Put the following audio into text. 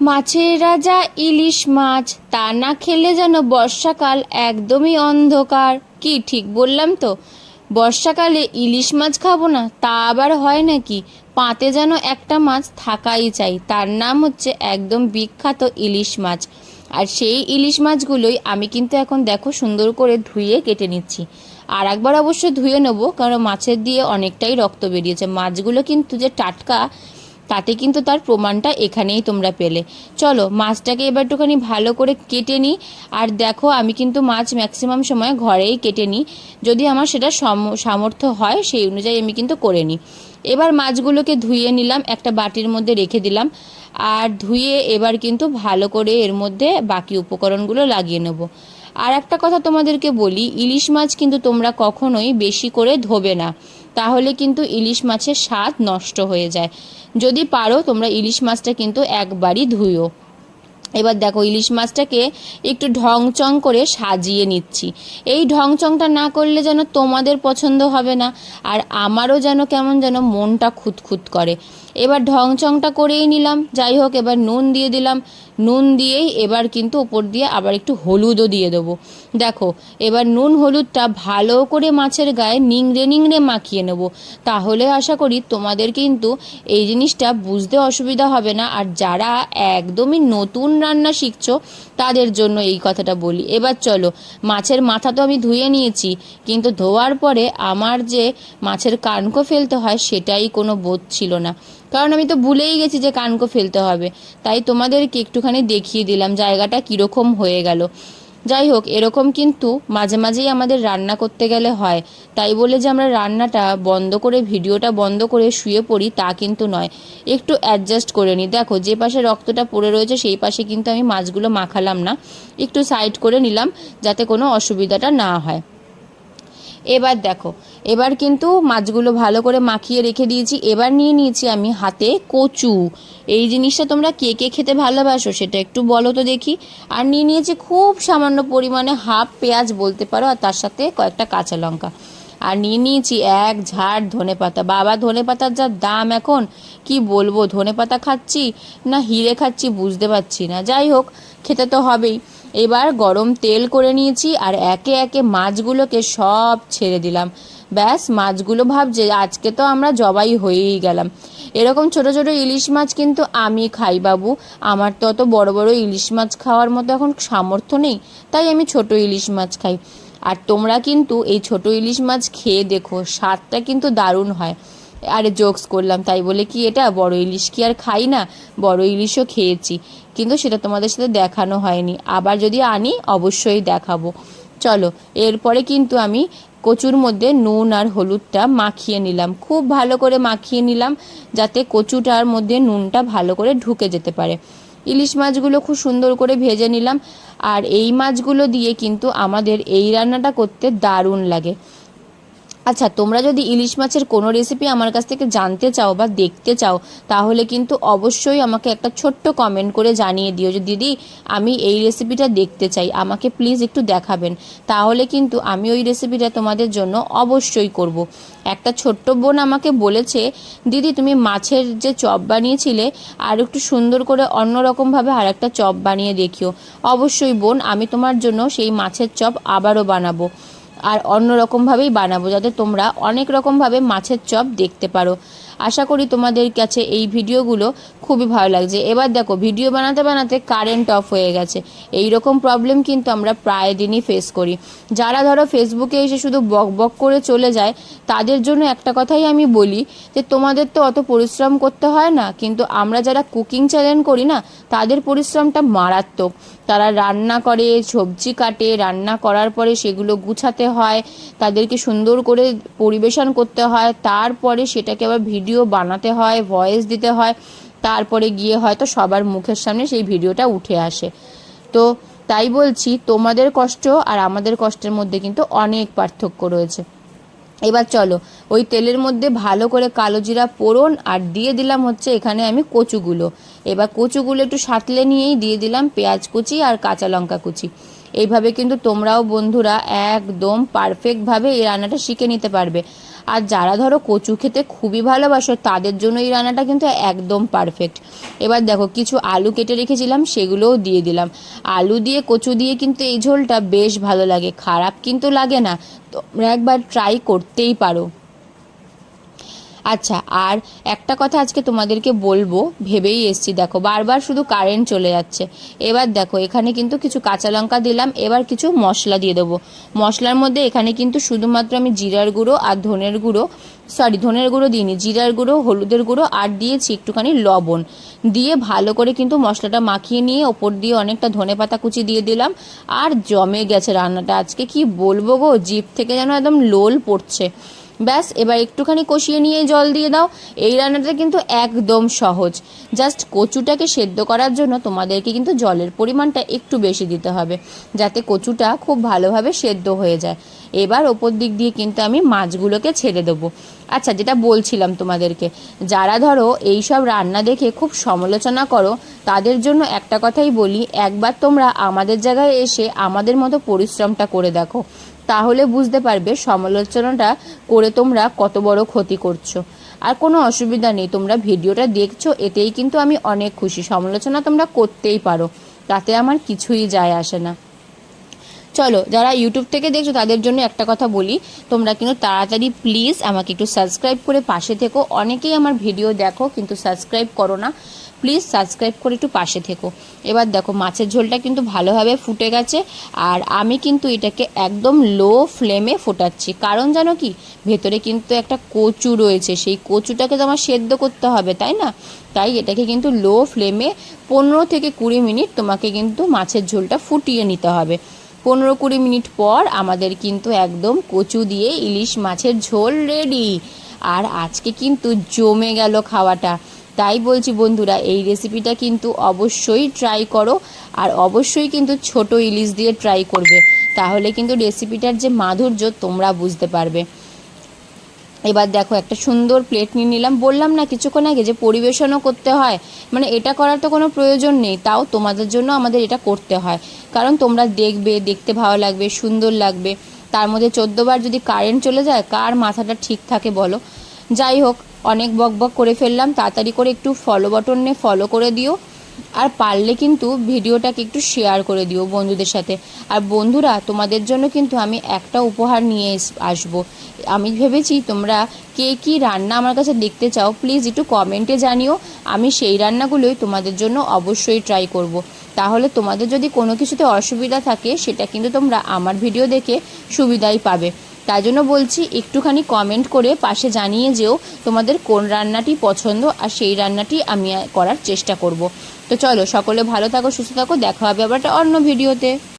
মাছের রাজা ইলিশ মাছ, তা না খেলে যেন বর্ষাকাল একদমই অন্ধকার। কি ঠিক বললাম তো? বর্ষাকালে ইলিশ মাছ খাব না, তা আবার হয় নাকি? পাতে যেন একটা মাছ থাকাই চাই, তার নাম হচ্ছে একদম বিখ্যাত ইলিশ মাছ। আর সেই ইলিশ মাছগুলোই আমি কিন্তু এখন দেখো সুন্দর করে ধুয়ে কেটে নিচ্ছি। আর একবার অবশ্য ধুয়ে নেব, কারণ মাছের দিয়ে অনেকটাই রক্ত বেরিয়েছে। মাছগুলো কিন্তু যে টাটকা তাতে কিন্তু তার প্রমাণটা এখানেই তোমরা পেলে। চলো, মাছটাকে এবার একটুখানি ভালো করে কেটে নিই। আর দেখো, আমি কিন্তু মাছ ম্যাক্সিমাম সময় ঘরেই কেটে নিই। যদি আমার সেটা সম- সামর্থ্য হয়, সেই অনুযায়ী আমি কিন্তু করে নিই। এবার মাছগুলোকে ধুয়ে নিলাম, একটা বাটির মধ্যে রেখে দিলাম। আর ধুয়ে এবার কিন্তু ভালো করে এর মধ্যে বাকি উপকরণগুলো লাগিয়ে নেব। আর একটা কথা তোমাদেরকে বলি, ইলিশ মাছ কিন্তু তোমরা কখনোই বেশি করে ধোবে না। তাহলে কিন্তু ইলিশ মাছের স্বাদ নষ্ট হয়ে যায়। যদি পারো, তোমরা ইলিশ মাছটা কিন্তু একবারই ধুইও এবার দেখো ইলিশ মাছটাকে একটু ঢংচং করে সাজিয়ে নিচ্ছি। এই ঢংচংটা না করলে যেন তোমাদের পছন্দ হবে না, আর আমারও যেন কেমন যেন মনটা খুঁতখুত করে। এবার ঢংচংটা করেই নিলাম। যাই হোক, এবার নুন দিয়ে দিলাম। নুন দিয়েই এবার কিন্তু ওপর দিয়ে আবার একটু হলুদও দিয়ে দেবো। দেখো, এবার নুন হলুদটা ভালো করে মাছের গায়ে নিংড়ে নিংড়ে মাখিয়ে নেব। তাহলে আশা করি তোমাদের কিন্তু এই জিনিসটা বুঝতে অসুবিধা হবে না। আর যারা একদমই নতুন রান্না শিখছো, তাদের জন্য এই কথাটা বলি। এবার চলো, মাছের মাথা তো আমি ধুয়ে নিয়েছি, কিন্তু ধোয়ার পরে আমার যে মাছের কানকো ফেলতে হয়, সেটাই কোনো বোধ ছিল না। কারণ আমি তো ভুলেই গেছি যে কানকো ফেলতে হবে। তাই তোমাদেরকে একটুখানি দেখিয়ে দিলাম, জায়গাটা কীরকম হয়ে গেল। যাই হোক এরকম কিন্তু মাঝে মাঝেই আমাদের রান্না করতে গেলে হয়। তাই বলে যে আমরা রান্নাটা বন্ধ করে, ভিডিওটা বন্ধ করে শুয়ে পড়ি তা কিন্তু নয়। একটু অ্যাডজাস্ট করে নিই দেখো, যে পাশে রক্তটা পড়ে রয়েছে, সেই পাশে কিন্তু আমি মাছগুলো মাখালাম না। একটু সাইড করে নিলাম যাতে কোনো অসুবিধাটা না হয়। এবার দেখো, এবার কিন্তু মাছগুলো ভালো করে মাখিয়ে রেখে দিয়েছি। এবার নিয়ে নিয়েছি আমি হাতে কচু। এই জিনিসটা তোমরা কে কে খেতে ভালোবাসো সেটা একটু বলো তো দেখি। আর নিয়ে নিয়েছি খুব সামান্য পরিমাণে হাফ পেঁয়াজ বলতে পারো, আর তার সাথে কয়েকটা কাঁচা লঙ্কা। আর নিয়ে নিয়েছি এক ঝাড় ধনে পাতা বাবা ধনে পাতার যা দাম এখন, কি বলব? ধনে পাতা খাচ্ছি না হিরে খাচ্ছি বুঝতে পারছি না। যাই হোক, খেতে তো হবেই। এবার গরম তেল করে নিয়েছি আর একে একে মাছগুলোকে সব ছেড়ে দিলাম। ব্যাস, মাছগুলো ভাবছে, আজকে তো আমরা জবাই হয়েই গেলাম। এরকম ছোট ছোট ইলিশ মাছ কিন্তু আমি খাই বাবু। আমার তো অত বড় বড় ইলিশ মাছ খাওয়ার মতো এখন সামর্থ্য নেই, তাই আমি ছোট ইলিশ মাছ খাই। তোমরা কিন্তু এই ছোট ইলিশ মাছ খেয়ে দেখো, স্বাদটা কিন্তু দারুণ হয়। আরে জোকস করলাম, তাই বলে কি এটা? বড় ইলিশ কি আর খাই না? বড় ইলিশও খেয়েছি, কিন্তু সেটা তোমাদের সাথে দেখানো হয়নি। আবার যদি আনি, অবশ্যই দেখাবো। চলো, এরপরে কিন্তু আমি কচুর মধ্যে নুন আর হলুদটা মাখিয়ে নিলাম। খুব ভালো করে মাখিয়ে নিলাম, যাতে কচুটার মধ্যে নুনটা ভালো করে ঢুকে যেতে পারে। ইলিশ মাছগুলো খুব সুন্দর করে ভেজে নিলাম। আর এই মাছগুলো দিয়ে কিন্তু আমাদের এই রান্নাটা করতে দারুণ লাগে। আচ্ছা তোমরা যদি ইলিশ মাছের কোনো রেসিপি আমার কাছ থেকে জানতে চাও বা দেখতে চাও, তাহলে কিন্তু অবশ্যই আমাকে একটা ছোট্ট কমেন্ট করে জানিয়ে দিও যে, দিদি, আমি এই রেসিপিটা দেখতে চাই, আমাকে প্লিজ একটু দেখাবেন। তাহলে কিন্তু আমি ওই রেসিপিটা তোমাদের জন্য অবশ্যই করব। একটা ছোট্ট বোন আমাকে বলেছে, দিদি, তুমি মাছের যে চপ বানিয়েছিলে, আর একটু সুন্দর করে অন্যরকমভাবে আর একটা চপ বানিয়ে দেখিও। অবশ্যই বোন, আমি তোমার জন্য সেই মাছের চপ আবারও বানাবো। আর অন্য রকমভাবেই বানাবো যাতে তোমরা অনেক রকমভাবে মাছের চপ দেখতে পারো। আশা করি তোমাদের কাছে এই ভিডিওগুলো খুবই ভালো লাগছে। এবার দেখো, ভিডিও বানাতে বানাতে কারেন্ট অফ হয়ে গেছে। এই রকম প্রবলেম কিন্তু আমরা প্রায় দিনই ফেস করি। যারা ধরো ফেসবুকে এসে শুধু বক বক করে চলে যায়, তাদের জন্য একটা কথাই আমি বলি যে, তোমাদের তো অত পরিশ্রম করতে হয় না, কিন্তু আমরা যারা কুকিং চ্যানেল করি না, তাদের পরিশ্রমটা মারাত্মক। তারা রান্না করে, সবজি কাটে, রান্না করার পরে সেগুলো গুছাতে হয়, তাদেরকে সুন্দর করে পরিবেশন করতে হয়, তারপরে সেটাকে আবার ভিডিও বানাতে হয় ভয়েস দিতে হয়, তারপরে গিয়ে হয়তো সবার মুখের সামনে সেই ভিডিওটা উঠে আসে। তো তাই বলছি, তোমাদের কষ্ট আর আমাদের কষ্টের মধ্যে কিন্তু অনেক পার্থক্য রয়েছে। এবার চলো, ওই তেলের মধ্যে ভালো করে কালো জিরা পোড়ন আর দিয়ে দিলাম হচ্ছে এখানে আমি কচুগুলো। এবার কচুগুলো একটু সাঁতলে নিয়েই দিয়ে দিলাম পেঁয়াজ কুচি আর কাঁচা লঙ্কা কুচি। এইভাবে কিন্তু তোমরাও বন্ধুরা একদম পারফেক্টভাবে এই রান্নাটা শিখে নিতে পারবে। আর যারা ধরো কচু খেতে খুবই ভালোবাসো, তাদের জন্য এই রান্নাটা কিন্তু একদম পারফেক্ট এবার দেখো, কিছু আলু কেটে রেখেছিলাম, সেগুলোও দিয়ে দিলাম। আলু দিয়ে, কচু দিয়ে কিন্তু এই ঝোলটা বেশ ভালো লাগে। খারাপ কিন্তু লাগে না। তোমরা একবার ট্রাই করতেই পারো। আচ্ছা আর একটা কথা আজকে তোমাদেরকে বলব, ভেবেই এসছি, দেখো, বারবার শুধু কারেন্ট চলে যাচ্ছে। এবার দেখো, এখানে কিন্তু কিছু কাঁচা লঙ্কা দিলাম, এবার কিছু মশলা দিয়ে দেবো। মশলার মধ্যে এখানে কিন্তু শুধুমাত্র আমি জিরার গুঁড়ো আর ধনের গুঁড়ো সরি ধনের গুঁড়ো দিইনি, জিরার গুঁড়ো, হলুদের গুঁড়ো আর দিয়েছি একটুখানি লবণ। দিয়ে ভালো করে কিন্তু মশলাটা মাখিয়ে নিয়ে ওপর দিয়ে অনেকটা ধনে পাতা কুচি দিয়ে দিলাম। আর জমে গেছে রান্নাটা আজকে, কি বলব গো, জিভ থেকে যেন একদম লোল পড়ছে। ব্যাস, এবার একটুখানি কষিয়ে নিয়ে জল দিয়ে দাও। এই রান্নাটা কিন্তু একদম সহজ। জাস্ট কচুটাকে সেদ্ধ করার জন্য তোমাদেরকে কিন্তু জলের পরিমাণটা একটু বেশি দিতে হবে, যাতে কচুটা খুব ভালোভাবে সেদ্ধ হয়ে যায়। এবার ওপর দিক দিয়ে কিন্তু আমি মাছগুলোকে ছেড়ে দেবো। আচ্ছা যেটা বলছিলাম তোমাদেরকে, যারা ধরো এই সব রান্না দেখে খুব সমালোচনা করো, তাদের জন্য একটা কথাই বলি, একবার তোমরা আমাদের জায়গায় এসে আমাদের মতো পরিশ্রমটা করে দেখো। তাহলে বুঝতে পারবে সমালোচনাটা করে তোমরা কত বড় ক্ষতি করছ। আর কোনো অসুবিধা নেই, তোমরা ভিডিওটা দেখছ, এতেই কিন্তু আমি অনেক খুশি। সমালোচনা তোমরা করতেই পারো, তাতে আমার কিছুই যায় আসে না। চলো, যারা ইউটিউব থেকে দেখছ, তাদের জন্য একটা কথা বলি। তোমরা কিন্তু তাড়াতাড়ি প্লিজ আমাকে একটু সাবস্ক্রাইব করে পাশে থেকো। অনেকেই আমার ভিডিও দেখো, কিন্তু সাবস্ক্রাইব করো না। প্লিজ সাবস্ক্রাইব করে একটু পাশে থেকো। এবার দেখো, মাছের ঝোলটা কিন্তু ভালোভাবে ফুটে গেছে, আর আমি কিন্তু এটাকে একদম লো ফ্লেমে ফোটাচ্ছি। কারণ জানো কি? ভেতরে কিন্তু একটা কচু রয়েছে। সেই কচুটাকে তো আমার সেদ্ধ করতে হবে, তাই না? তাই এটাকে কিন্তু লো ফ্লেমে পনেরো থেকে কুড়ি মিনিট তোমাকে কিন্তু মাছের ঝোলটা ফুটিয়ে নিতে হবে। পনেরো কুড়ি মিনিট পর আমাদের কিন্তু একদম কচু দিয়ে ইলিশ মাছের ঝোল রেডি। আর আজকে কিন্তু জমে গেল খাওয়াটা। তাই বলছি বন্ধুরা, এই রেসিপিটা কিন্তু অবশ্যই ট্রাই করো আর অবশ্যই কিন্তু ছোট ইলিশ দিয়ে ট্রাই করবে। তাহলে কিন্তু রেসিপিটার যে মাধুর্য তোমরা বুঝতে পারবে। এবার দেখো, একটা সুন্দর প্লেট নিয়ে নিলাম। বললাম না, কিছুক্ষণ আগে যে পরিবেশনও করতে হয়। মানে এটা করার তো কোনো প্রয়োজন নেই, তাও তোমাদের জন্য আমাদের এটা করতে হয়। কারণ তোমরা দেখবে, দেখতে ভালো লাগবে, সুন্দর লাগবে। তার মধ্যে চোদ্দোবার যদি কারেন্ট চলে যায়, কার মাথাটা ঠিক থাকে বলো? যাই হোক, অনেক বক বক করে ফেললাম। তাড়াতাড়ি করে একটু ফলো বটনে ফলো করে দিও। আর পারলে কিন্তু ভিডিওটাকে একটু শেয়ার করে দিও বন্ধুদের সাথে। আর বন্ধুরা, তোমাদের জন্য কিন্তু আমি একটা উপহার নিয়ে আসব। আমি ভেবেছি তোমরা কে কী রান্না আমার কাছে দেখতে চাও প্লিজ একটু কমেন্টে জানিও। আমি সেই রান্নাগুলোই তোমাদের জন্য অবশ্যই ট্রাই করব। তাহলে তোমাদের যদি কোনো কিছুতে অসুবিধা থাকে, সেটা কিন্তু তোমরা আমার ভিডিও দেখে সুবিধাই পাবে। তাই জন্য বলছি একটুখানি কমেন্ট করে পাশে জানিয়ে যেও তোমাদের কোন রান্নাটি পছন্দ আর সেই রান্নাটি আমি করার চেষ্টা করব। তো চলো সকলে ভালো থাকো, সুস্থ থাকো, দেখা হবে আবার একটা অন্য ভিডিওতে